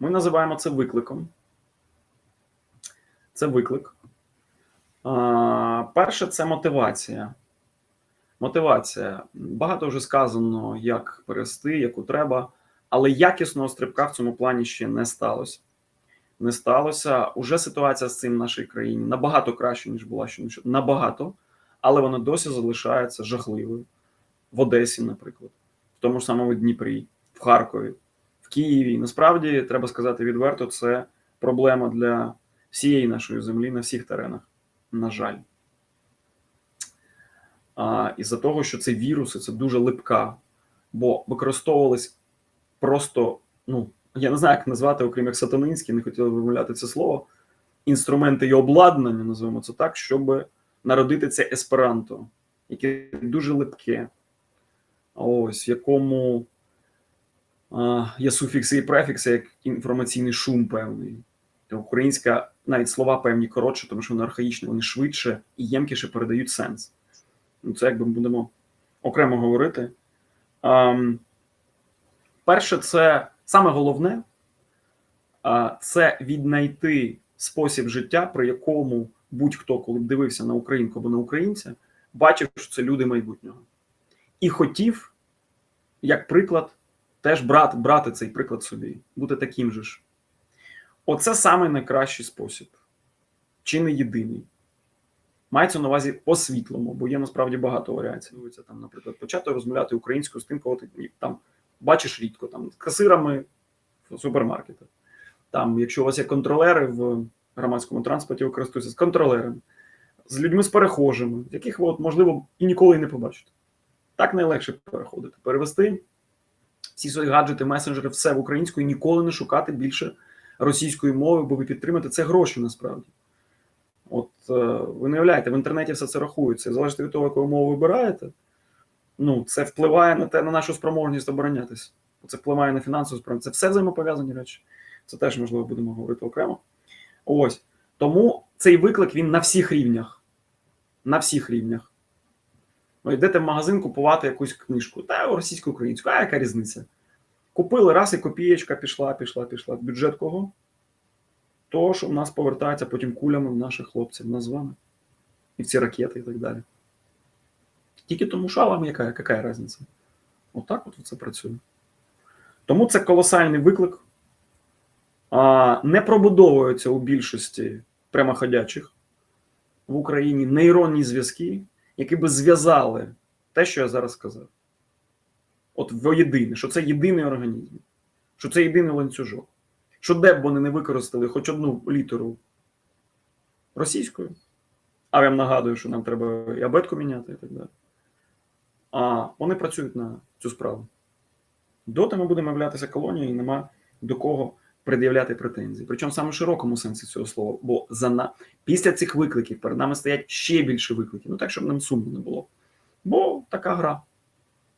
Ми називаємо це викликом. Це виклик. А, перше, це мотивація. Мотивація. Багато вже сказано, як перести, яку треба, але якісного стрибка в цьому плані ще не сталося. Не сталося. Уже ситуація з цим в нашій країні набагато краще, ніж була нічого. Набагато, але вона досі залишається жахливою. В Одесі, наприклад, в тому ж самому Дніпрі, в Харкові, Києві. Насправді, треба сказати відверто, це проблема для всієї нашої землі на всіх теренах. На жаль. Із-за того, що це віруси, це дуже липка, бо використовувались просто, ну, я не знаю, як назвати, окрім як сатанинські, не хотіли вимовляти це слово, інструменти і обладнання, називаємо це так, щоб народити це есперанто, яке дуже липке, ось, в якому є суфікси і префікси, як інформаційний шум певний. Українська навіть слова певні коротше, тому що вони архаїчні, вони швидше і ємкіше передають сенс. Ну, Це якби будемо окремо говорити. Um, перше, це саме головне uh, це віднайти спосіб життя, при якому будь-хто, коли б дивився на українку або на українця, бачив, що це люди майбутнього. І хотів, як приклад, теж брати, брати цей приклад собі, бути таким же ж. Оце саме найкращий спосіб, чи не єдиний. Мається на увазі по-світлому, бо є насправді багато варіацій. Це там, наприклад, почати розмовляти українською з тим, кого ти там бачиш рідко, там з касирами в супермаркетах. Там, якщо у вас є контролери в громадському транспорті, ви користуєтеся з контролерами, з людьми з перехожими, яких ви, от, можливо, і ніколи не побачите. Так найлегше переходити, перевести всі свої гаджети, месенджери, все в українську і ніколи не шукати більше російської мови, бо ви підтримати це гроші насправді. От е, ви не уявляєте, в інтернеті все це рахується. Залежить від того, яку мову вибираєте. Ну, це впливає на те, на нашу спроможність оборонятися. Це впливає на фінансову спроможність. Це все взаємопов'язані речі. Це теж можливо будемо говорити окремо. Ось тому цей виклик він на всіх рівнях. На всіх рівнях. Ви йдете в магазин купувати якусь книжку, та російсько-українську, а яка різниця? Купили раз і копієчка пішла, пішла, пішла. Бюджет кого? То, що в нас повертається потім кулями в наших хлопців, нас з вами. І в ці ракети і так далі. Тільки тому шалам, яка, яка різниця? Отак от це працює. Тому це колосальний виклик. А, Не пробудовуються у більшості прямоходячих в Україні нейронні зв'язки, які би зв'язали те, що я зараз сказав. От воєдине, що це єдиний організм, що це єдиний ланцюжок. Що де б вони не використали хоч одну літеру російською, а я нагадую, що нам треба і абетку міняти і так далі. А вони працюють на цю справу. Доти ми будемо являтися колонією і нема до кого пред'являти претензії. Причому в саме широкому сенсі цього слова. Бо за на... після цих викликів перед нами стоять ще більше викликів. Ну так, щоб нам сумно не було. Бо така гра.